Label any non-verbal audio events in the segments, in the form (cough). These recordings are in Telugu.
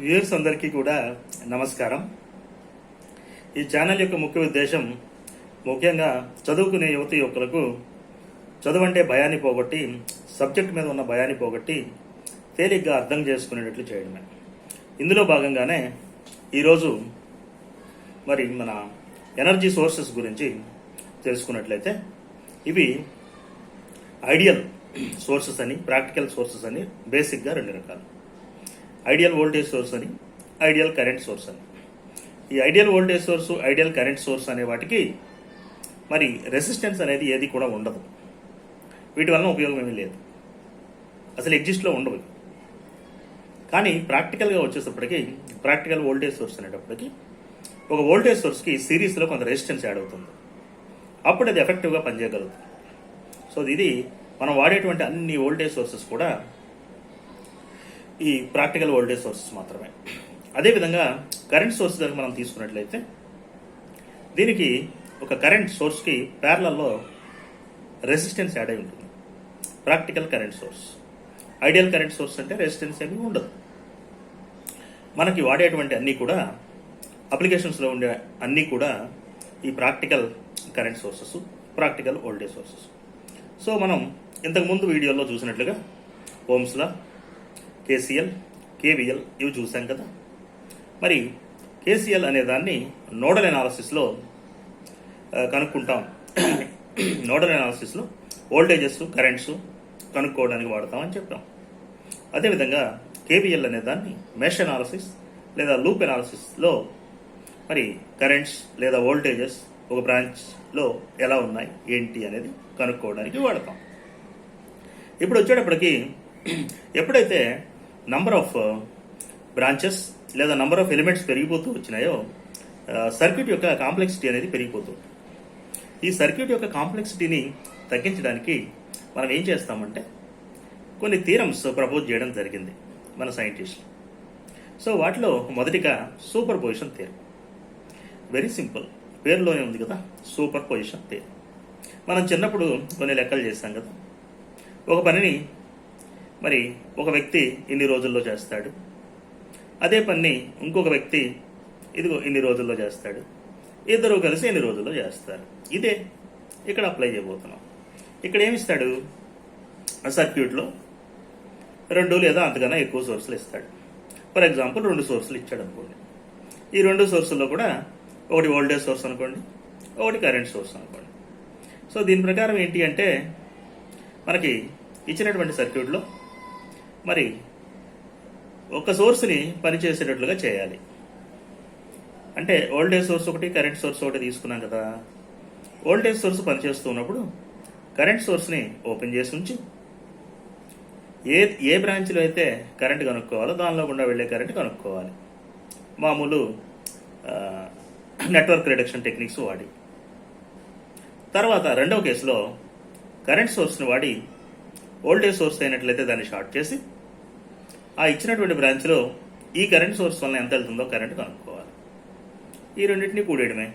వ్యూయర్స్ అందరికీ కూడా నమస్కారం. ఈ ఛానల్ యొక్క ముఖ్య ఉద్దేశం ముఖ్యంగా చదువుకునే యువతి యువకులకు చదువు అంటే భయాన్ని పోగొట్టి సబ్జెక్ట్ మీద ఉన్న భయాన్ని పోగొట్టి తేలిగ్గా అర్థం చేసుకునేటట్లు చేయడమే. ఇందులో భాగంగానే ఈరోజు మరి మన ఎనర్జీ సోర్సెస్ గురించి తెలుసుకున్నట్లయితే ఇవి ఐడియల్ సోర్సెస్ అని ప్రాక్టికల్ సోర్సెస్ అని బేసిక్గా రెండు రకాలు. ఐడియల్ వోల్టేజ్ సోర్స్ అని ఐడియల్ కరెంట్ సోర్స్ అని. ఈ ideal voltage source ideal current source అనే వాటికి మరి రెసిస్టెన్స్ అనేది ఏది కూడా ఉండదు. వీటి వలన ఉపయోగం ఏమీ లేదు. అసలు ఎగ్జిస్ట్లో ఉండవు. కానీ ప్రాక్టికల్గా వచ్చేటప్పటికి ప్రాక్టికల్ వోల్టేజ్ సోర్స్ అనేటప్పటికి ఒక వోల్టేజ్ సోర్స్కి సిరీస్లో కొంత రెసిస్టెన్స్ యాడ్ అవుతుంది. అప్పుడు అది ఎఫెక్టివ్గా పనిచేయగలుగుతుంది. సో ఇది మనం వాడేటువంటి అన్ని వోల్టేజ్ సోర్సెస్ కూడా ఈ ప్రాక్టికల్ వోల్టేజ్ సోర్సెస్ మాత్రమే. అదేవిధంగా కరెంట్ సోర్స్ కనుక మనం తీసుకున్నట్లయితే దీనికి ఒక కరెంట్ సోర్స్కి ప్యారలలో రెసిస్టెన్స్ యాడ్ అయి ఉంటుంది. Practical current source ideal current source అంటే రెసిస్టెన్స్ ఏమీ ఉండదు. మనకి వాడేటువంటి అన్నీ కూడా అప్లికేషన్స్లో ఉండే అన్నీ కూడా ఈ practical current sources practical voltage sources so మనం ఇంతకుముందు వీడియోలో చూసినట్లుగా ఓమ్స్లా కేసీఎల్ కేవీఎల్ ఇవి చూసాం కదా. మరి కేసీఎల్ అనే దాన్ని నోడల్ అనాలసిస్లో కనుక్కుంటాం. నోడల్ అనాలసిస్లో ఓల్టేజెస్ కరెంట్స్ కనుక్కోవడానికి వాడతామని చెప్పాం. అదేవిధంగా కేవీఎల్ అనే దాన్ని మెష్ అనాలసిస్ లేదా లూప్ అనాలసిస్లో మరి కరెంట్స్ లేదా ఓల్టేజెస్ ఒక బ్రాంచ్లో ఎలా ఉన్నాయి ఏంటి అనేది కనుక్కోవడానికి వాడతాం. ఇప్పుడు వచ్చేటప్పటికి ఎప్పుడైతే నంబర్ ఆఫ్ బ్రాంచెస్ లేదా నంబర్ ఆఫ్ ఎలిమెంట్స్ పెరిగిపోతూ వచ్చినాయో సర్క్యూట్ యొక్క కాంప్లెక్సిటీ అనేది పెరిగిపోతుంది ఈ సర్క్యూట్ యొక్క కాంప్లెక్సిటీని తగ్గించడానికి మనం ఏం చేస్తామంటే కొన్ని థీరమ్స్ ప్రపోజ్ చేయడం జరిగింది మన సైంటిస్టులు సో వాటిలో మొదటిగా super position theorem very simple పేరులోనే ఉంది కదా సూపర్ పొజిషన్ థీరం మనం చిన్నప్పుడు కొన్ని లెక్కలు చేస్తాం కదా. ఒక పనిని మరి ఒక వ్యక్తి ఇన్ని రోజుల్లో చేస్తాడు. అదే పని ఇంకొక వ్యక్తి ఇదిగో ఇన్ని రోజుల్లో చేస్తాడు. ఇద్దరు కలిసి ఎన్ని రోజుల్లో చేస్తారు. ఇదే ఇక్కడ అప్లై చేయబోతున్నాం. ఇక్కడ ఏమిస్తాడు ఆ సర్క్యూట్లో రెండు లేదా అంతకన్నా ఎక్కువ సోర్సులు ఇస్తాడు. ఫర్ ఎగ్జాంపుల్ రెండు సోర్సులు ఇచ్చాడు అనుకోండి. ఈ రెండు సోర్సుల్లో కూడా ఒకటి వోల్టేజ్ సోర్స్ అనుకోండి ఒకటి కరెంట్ సోర్స్ అనుకోండి. సో దీని ప్రకారం ఏంటి అంటే మనకి ఇచ్చినటువంటి సర్క్యూట్లో మరి ఒక సోర్స్ని పనిచేసేటట్లుగా చేయాలి. అంటే ఓల్డేజ్ సోర్స్ ఒకటి కరెంట్ సోర్స్ ఒకటి తీసుకున్నాం కదా. ఓల్టేజ్ సోర్స్ పనిచేస్తూ ఉన్నప్పుడు కరెంట్ సోర్స్ని ఓపెన్ చేసి ఉంచి ఏ ఏ బ్రాంచ్లో అయితే కరెంట్ కనుక్కోవాలో దానిలో గుండా వెళ్ళే కరెంట్ కనుక్కోవాలి. మామూలు నెట్వర్క్ రిడక్షన్ టెక్నిక్స్ వాడి. తర్వాత రెండవ కేసులో కరెంట్ సోర్స్ని వాడి ఓల్టేజ్ సోర్స్ అయినట్లయితే దాన్ని షార్ట్ చేసి ఆ ఇచ్చినటువంటి బ్రాంచ్లో ఈ కరెంట్ సోర్స్ వల్ల ఎంత వెళ్తుందో కరెంట్ కనుక్కోవాలి. ఈ రెండింటిని కూడేయడమే.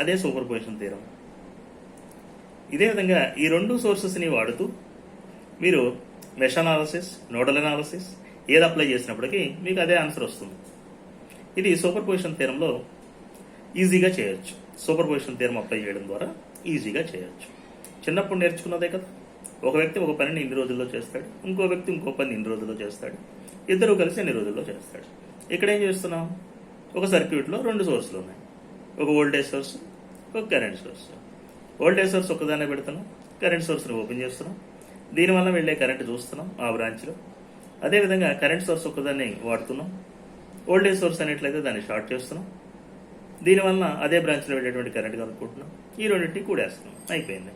అదే సూపర్ పొజిషన్ తీరం ఇదే విధంగా ఈ రెండు సోర్సెస్ని వాడుతూ మీరు మెష్ అనాలసిస్ నోడల్ అనాలసిస్ ఏది అప్లై చేసినప్పటికీ మీకు అదే ఆన్సర్ వస్తుంది. ఇది సూపర్ పొజిషన్ తీరంలో ఈజీగా చేయొచ్చు. సూపర్ పొజిషన్ తీరం అప్లై చేయడం ద్వారా ఈజీగా చేయొచ్చు. చిన్నప్పుడు నేర్చుకున్నదే కదా. ఒక వ్యక్తి ఒక పనిని ఇన్ని రోజుల్లో చేస్తాడు ఇంకో వ్యక్తి ఇంకో పని ఇన్ని రోజుల్లో చేస్తాడు ఇద్దరు కలిసి ఎన్ని రోజుల్లో చేస్తాడు. ఇక్కడ ఏం చేస్తున్నాం? ఒక సర్క్యూట్లో రెండు సోర్సులు ఉన్నాయి. ఒక వోల్టేజ్ సోర్స్ ఒక కరెంట్ సోర్స్. వోల్టేజ్ సోర్స్ ఒకదానే పెడుతున్నాం కరెంట్ సోర్స్ని ఓపెన్ చేస్తున్నాం. దీనివల్ల వెళ్ళే కరెంట్ చూస్తున్నాం ఆ బ్రాంచ్లో. అదేవిధంగా కరెంట్ సోర్స్ ఒకదాన్ని వాడుతున్నాం. వోల్టేజ్ సోర్స్ అనేట్లయితే దాన్ని షార్ట్ చేస్తున్నాం. దీనివల్ల అదే బ్రాంచ్లో వెళ్ళేటువంటి కరెంట్ కనుక్కుంటున్నాం. ఈ రెండింటిని కూడేస్తున్నాం. అయిపోయింది.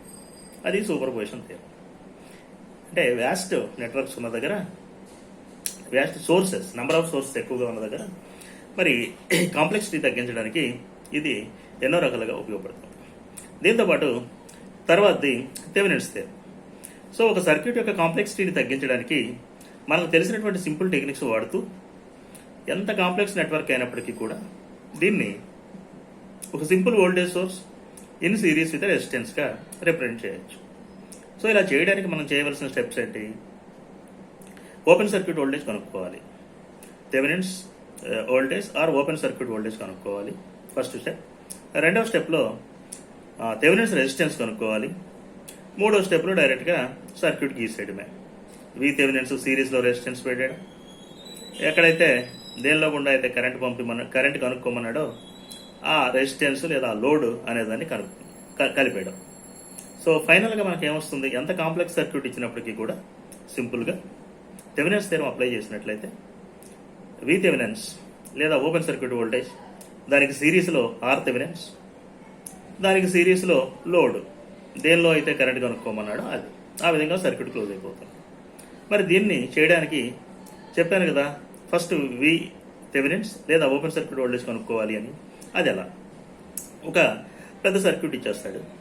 అది సూపర్ పొజిషన్ థియరీ అంటే వ్యాస్ట్ నెట్వర్క్స్ ఉన్న దగ్గర vast sources number of sources ఎక్కువగా ఉన్న దగ్గర మరి కాంప్లెక్సిటీ తగ్గించడానికి ఇది ఎన్నో రకాలుగా ఉపయోగపడుతుంది. దీంతోపాటు తర్వాతది థెవెనిన్స్ థియరీ సో ఒక సర్క్యూట్ యొక్క కాంప్లెక్సిటీని తగ్గించడానికి మనకు తెలిసినటువంటి సింపుల్ టెక్నిక్స్ వాడుతూ ఎంత కాంప్లెక్స్ నెట్వర్క్ అయినప్పటికీ కూడా దీన్ని ఒక simple voltage source in series with రెసిస్టెన్స్గా represent చేయొచ్చు. సో ఇలా చేయడానికి మనం చేయవలసిన స్టెప్స్ ఏంటి? ఓపెన్ సర్క్యూట్ వోల్టేజ్ కనుక్కోవాలి. Thevenin's voltage or open circuit voltage కనుక్కోవాలి. ఫస్ట్ స్టెప్ రెండవ స్టెప్లో థెవెనిన్స్ రెసిస్టెన్స్ కనుక్కోవాలి. మూడో స్టెప్లో డైరెక్ట్గా సర్క్యూట్ గీసేయడమే వి థెవెనిన్స్ సిరీస్లో రెసిస్టెన్స్ పెట్టాడు. ఎక్కడైతే దేనిలో గుండా అయితే కరెంట్ పంపిమన్న కరెంట్ కనుక్కోమన్నాడో ఆ రెసిస్టెన్స్ లేదా లోడ్ అనేదాన్ని కను క- కలిపేయడం సో ఫైనల్గా మనకి ఏమొస్తుంది ఎంత కాంప్లెక్స్ సర్క్యూట్ ఇచ్చినప్పటికీ కూడా సింపుల్గా థెవెనెన్స్ థీరం అప్లై చేసినట్లయితే వి థెవెనెన్స్ లేదా ఓపెన్ సర్క్యూట్ వోల్టేజ్ దానికి సిరీస్లో ఆర్ థెవెనెన్స్ దానికి సిరీస్లో లోడ్. దేనిలో అయితే కరెంట్ కనుక్కోమన్నాడో అది. ఆ విధంగా సర్క్యూట్ క్లోజ్ అయిపోతుంది. మరి దీన్ని చేయడానికి చెప్పాను కదా ఫస్ట్ వి థెవెనెన్స్ లేదా ఓపెన్ సర్క్యూట్ వోల్టేజ్ కనుక్కోవాలి అని. అది ఎలా? ఒక పెద్ద సర్క్యూట్ ఇచ్చేస్తాడు.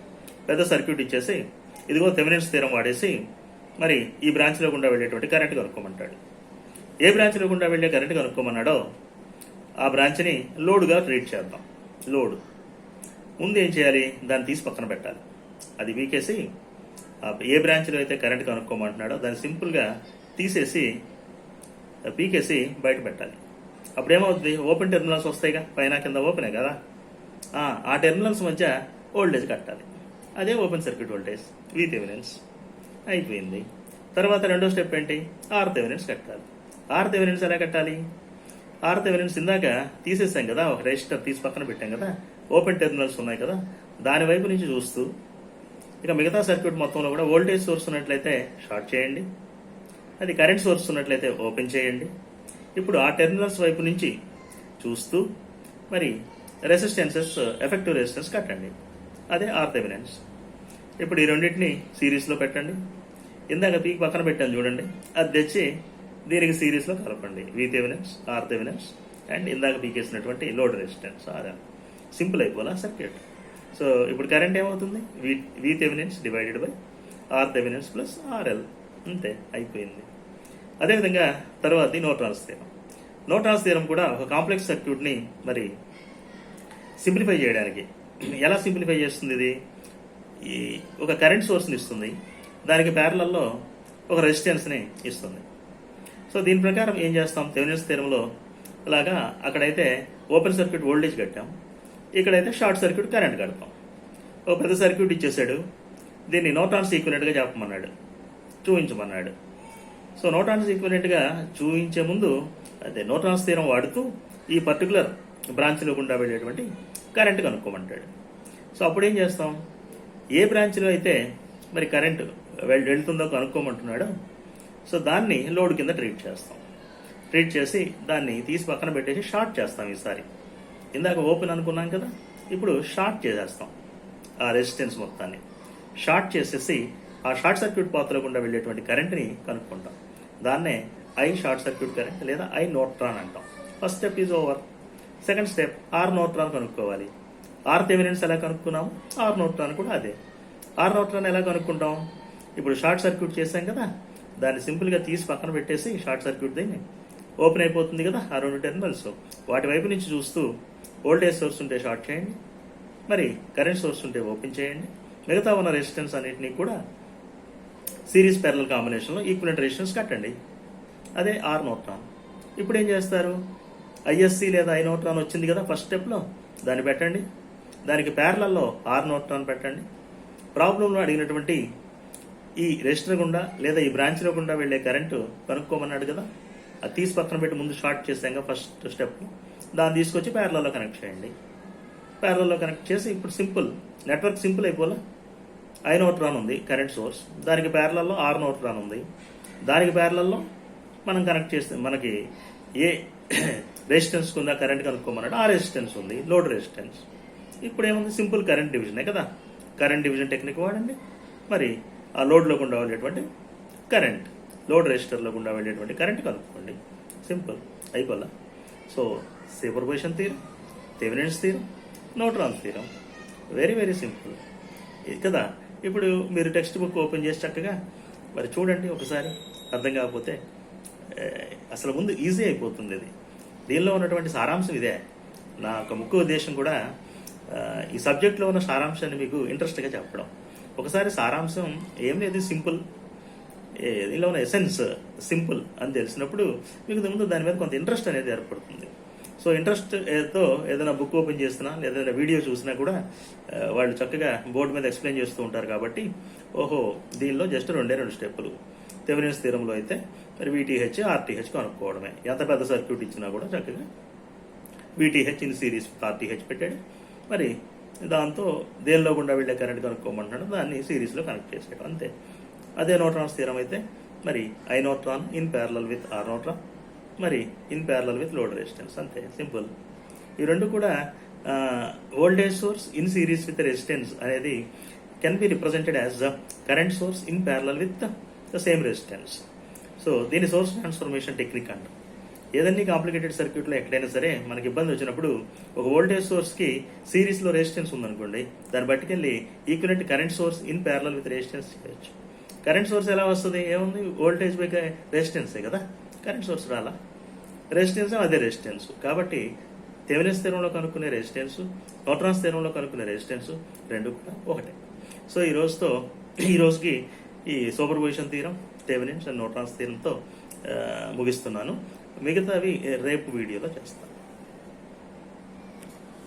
పెద్ద సర్క్యూట్ ఇచ్చేసి ఇదిగో థెవెనిన్స్ తీరం వాడేసి మరి ఈ బ్రాంచ్లో గుండా వెళ్ళేటువంటి కరెంట్ కనుక్కోమంటాడు. ఏ బ్రాంచ్లో గుండా వెళ్ళే కరెంట్ కనుక్కోమన్నాడో ఆ బ్రాంచ్ని లోడ్గా ట్రీట్ చేద్దాం. లోడ్. ముందు ఏం చేయాలి? దాన్ని తీసి పక్కన పెట్టాలి. అది వీకేసి ఏ బ్రాంచ్లో అయితే కరెంట్ కనుక్కోమంటున్నాడో దాన్ని సింపుల్గా తీసేసి పీకేసి బయట పెట్టాలి. అప్పుడు ఏమవుతుంది? ఓపెన్ టెర్మినల్స్ వస్తాయిగా పైన కింద ఓపెనే కదా? ఆ, టెర్మినల్స్ మధ్య ఓల్డేజ్ కట్టాలి. అదే open circuit voltage V Thevenin's అయిపోయింది. తర్వాత రెండో స్టెప్ ఏంటి? ఆర్ థెవెనెన్స్ కట్టాలి. ఆర్ థెవెనెన్స్ ఎలా కట్టాలి? ఆర్ థెవెనెన్స్ ఇందాక తీసేసాం కదా ఒక రెజిస్టర్ తీసి పక్కన పెట్టాం కదా ఓపెన్ టెర్మినల్స్ ఉన్నాయి కదా దాని వైపు నుంచి చూస్తూ ఇక మిగతా సర్క్యూట్ మొత్తంలో కూడా వోల్టేజ్ సోర్స్ ఉన్నట్లయితే షార్ట్ చేయండి. అది కరెంట్ సోర్స్ ఉన్నట్లయితే ఓపెన్ చేయండి. ఇప్పుడు ఆ టెర్మినల్స్ వైపు నుంచి చూస్తూ మరి రెసిస్టెన్సెస్ ఎఫెక్టివ్ రెసిస్టెన్స్ కట్టండి. అదే ఆర్ థెవెనిన్స్ ఇప్పుడు ఈ రెండింటిని సిరీస్లో పెట్టండి. ఇందాక పీక్ పక్కన పెట్టాను చూడండి. అది తెచ్చి దీనికి సిరీస్లో కలపండి. V Thevenin's R Thevenin's and ఇందాక పీకేసినటువంటి లోడ్ రెసిస్టెన్స్ ఆర్ఎల్ సింపుల్ అయిపోలా సర్క్యూట్ సో ఇప్పుడు కరెంట్ ఏమవుతుంది? V V divided by R Thevenin's plus RL అంతే అయిపోయింది. అదేవిధంగా తర్వాత నోట్రాన్స్ థీరం నోట్రాన్స్ థీరం కూడా ఒక కాంప్లెక్స్ సర్క్యూట్ని మరి సింప్లిఫై చేయడానికి. ఎలా సింప్లిఫై చేస్తుంది ఇది? ఈ ఒక కరెంట్ సోర్స్ని ఇస్తుంది. దానికి ప్యారలల్లో ఒక రెసిస్టెన్స్ని ఇస్తుంది. సో దీని ప్రకారం ఏం చేస్తాం? థెవెనిన్స్ థీరంలో ఇలాగా అక్కడైతే ఓపెన్ సర్క్యూట్ వోల్టేజ్ కట్టాం. ఇక్కడైతే షార్ట్ సర్క్యూట్ కరెంట్ కడతాం. ఒక పెద్ద సర్క్యూట్ ఇచ్చేసాడు. దీన్ని నోటాన్స్ ఈక్వలెంట్గా చెప్పమన్నాడు. చూపించమన్నాడు సో నోటాన్స్ ఈక్వలెంట్గా చూపించే ముందు అదే నోటాన్స్ తీరం వాడుతూ ఈ పర్టికులర్ బ్రాంచ్లో గుండా వెళ్ళేటువంటి కరెంట్ కనుక్కోమంటాడు. సో అప్పుడు ఏం చేస్తాం? ఏ బ్రాంచ్లో అయితే మరి కరెంట్ వెళ్తుందో కనుక్కోమంటున్నాడో సో దాన్ని లోడ్ కింద ట్రీట్ చేస్తాం. ట్రీట్ చేసి దాన్ని తీసి పక్కన పెట్టేసి షార్ట్ చేస్తాం ఈసారి. ఇందాక ఓపెన్ అనుకున్నాం కదా ఇప్పుడు షార్ట్ చేసేస్తాం ఆ రెసిస్టెన్స్ మొత్తాన్ని. షార్ట్ చేసేసి ఆ షార్ట్ సర్క్యూట్ పాత్రలో గుండా వెళ్ళేటువంటి కరెంట్ని కనుక్కుంటాం. దాన్నే ఐ షార్ట్ సర్క్యూట్ కరెంట్ లేదా ఐ నోట్రాన్ అంటాం. First step is over. Second step R Norton కనుక్కోవాలి. ఆర్ థెవెనిన్స్ ఎలా కనుక్కున్నాము? ఆర్ నోట్లను కూడా అదే. ఆర్ నోట్లను ఎలా కనుక్కుంటాం? ఇప్పుడు షార్ట్ సర్క్యూట్ చేసాం కదా దాన్ని సింపుల్గా తీసి పక్కన పెట్టేసి షార్ట్ సర్క్యూట్ దీన్ని ఓపెన్ అయిపోతుంది కదా ఆ రెండు టెర్మినల్స్. వాటి వైపు నుంచి చూస్తూ వోల్టేజ్ సోర్స్ ఉంటే షార్ట్ చేయండి మరి కరెంట్ సోర్స్ ఉంటే ఓపెన్ చేయండి మిగతా ఉన్న రెసిస్టెన్స్ అన్నిటినీ కూడా సిరీస్ ప్యారల్ కాంబినేషన్లో ఈక్వలెంట్ రెసిస్టెన్స్ కట్టండి. అదే ఆర్ నోట్రాన్ ఇప్పుడు ఏం చేస్తారు? ఐఎస్సి లేదా ఐ నోట్రాన్ వచ్చింది కదా ఫస్ట్ స్టెప్లో దాన్ని పెట్టండి. దానికి ప్యారలల్లో ఆర్ నోట్రాన్ పెట్టండి. ప్రాబ్లంలో అడిగినటువంటి ఈ రెజిస్టర్ గుండా లేదా ఈ బ్రాంచ్లో గుండా వెళ్ళే కరెంటు కనుక్కోమన్నాడు కదా. అది తీసి పక్కన పెట్టి ముందు షార్ట్ చేసాక కదా ఫస్ట్ స్టెప్. దాన్ని తీసుకొచ్చి ప్యారలలో కనెక్ట్ చేయండి. ప్యారలలో కనెక్ట్ చేసి ఇప్పుడు సింపుల్ నెట్వర్క్ సింపుల్ అయిపోలే. ఐ నోట్రాన్ ఉంది కరెంట్ సోర్స్. దానికి ప్యారలలో ఆర్ నోట్రాన్ ఉంది. దానికి ప్యారలలో మనం కనెక్ట్ చేస్తే మనకి ఏ (coughs) రెసిస్టెన్స్ ఉందా కరెంట్ కనుక్కోమన్నాడు. ఆ రెసిస్టెన్స్ ఉంది లోడ్ రెసిస్టెన్స్. ఇప్పుడు ఏముంది సింపుల్ కరెంట్ డివిజనే కదా? కరెంట్ డివిజన్ టెక్నిక్ వాడండి. మరి ఆ లోడ్లో గుండా వెళ్ళేటువంటి కరెంట్. లోడ్ రెజిస్టర్లో గుండా వెళ్ళేటువంటి కరెంట్ కనుక్కోండి సింపుల్. అయిపోలా? సో సూపర్ పొజిషన్ తీరం Thevenin's theorem Norton's theorem. Very very simple. ఇది కదా? ఇప్పుడు మీరు టెక్స్ట్ బుక్ ఓపెన్ చేసి చక్కగా మరి చూడండి ఒకసారి. అర్థం కాకపోతే అసలు ముందు ఈజీ అయిపోతుంది ఇది దీనిలో ఉన్నటువంటి సారాంశం ఇదే. నా యొక్క ముఖ్య ఉద్దేశం కూడా ఈ సబ్జెక్ట్లో ఉన్న సారాంశాన్ని మీకు ఇంట్రెస్ట్గా చెప్పడం. ఒకసారి సారాంశం ఏం లేదు సింపుల్. ఏ- దీనిలో ఉన్న ఎసెన్స్ సింపుల్ అని తెలిసినప్పుడు మీకు ముందు దాని మీద కొంత ఇంట్రెస్ట్ అనేది ఏర్పడుతుంది. సో ఇంట్రెస్ట్తో ఏదైనా బుక్ ఓపెన్ చేసినా లేదా ఏదైనా వీడియో చూసినా కూడా వాళ్ళు చక్కగా బోర్డు మీద ఎక్స్ప్లెయిన్ చేస్తూ ఉంటారు కాబట్టి ఓహో దీనిలో జస్ట్ రెండే రెండు స్టెప్పులు. తెవెనియన్స్ తీరంలో అయితే మరి వీటీహెచ్ ఆర్టీహెచ్ కనుక్కోవడమే. ఎంత పెద్ద సర్క్యూట్ ఇచ్చినా కూడా చక్కగా వీటీహెచ్ ఇన్ సిరీస్ ఆర్టీహెచ్ పెట్టాడు. మరి దాంతో దేనిలో గుండా వెళ్ళే కరెంట్ కనుక్కోమంటున్నాడు. దాన్ని సిరీస్లో కనెక్ట్ చేసాడు అంతే. అదే నోట్రాన్ స్థిరం అయితే మరి I Norton in parallel with R Norton మరి in parallel with load resistance. అంతే. సింపుల్. ఈ రెండు కూడా voltage source in series with resistance అనేది can be represented as the current source in parallel with the same resistance so దీని సోర్స్ ట్రాన్స్ఫర్మేషన్ టెక్నిక్ అంటారు ఏదన్నీ కాంప్లికేటెడ్ సర్క్యూట్లో ఎక్కడైనా సరే మనకి ఇబ్బంది వచ్చినప్పుడు ఒక వోల్టేజ్ సోర్స్కి సిరీస్లో రెసిస్టెన్స్ ఉందనుకోండి దాన్ని బట్టుకెళ్ళి equivalent current source in parallel with resistance చేయొచ్చు. కరెంట్ సోర్స్ ఎలా వస్తుంది? ఏముంది? వోల్టేజ్ బై రెసిస్టెన్సే కదా? కరెంట్ సోర్స్ రాలా. రెసిస్టెన్స్ అదే రెసిస్టెన్స్ కాబట్టి తెవెనిస్ స్థిరంలో కనుక్కునే రెసిస్టెన్స్ నోట్రాన్ స్థిరంలో కనుక్కునే రెసిస్టెన్స్ రెండు కూడా ఒకటే. సో ఈ రోజుతో ఈ రోజుకి ఈ సూపర్ పొజిషన్ తీరం తెవెనిన్స్ అండ్ నోట్రాన్స్ తీరంతో ముగిస్తున్నాను. మిగతావి రేపు వీడియోలో చేస్తాను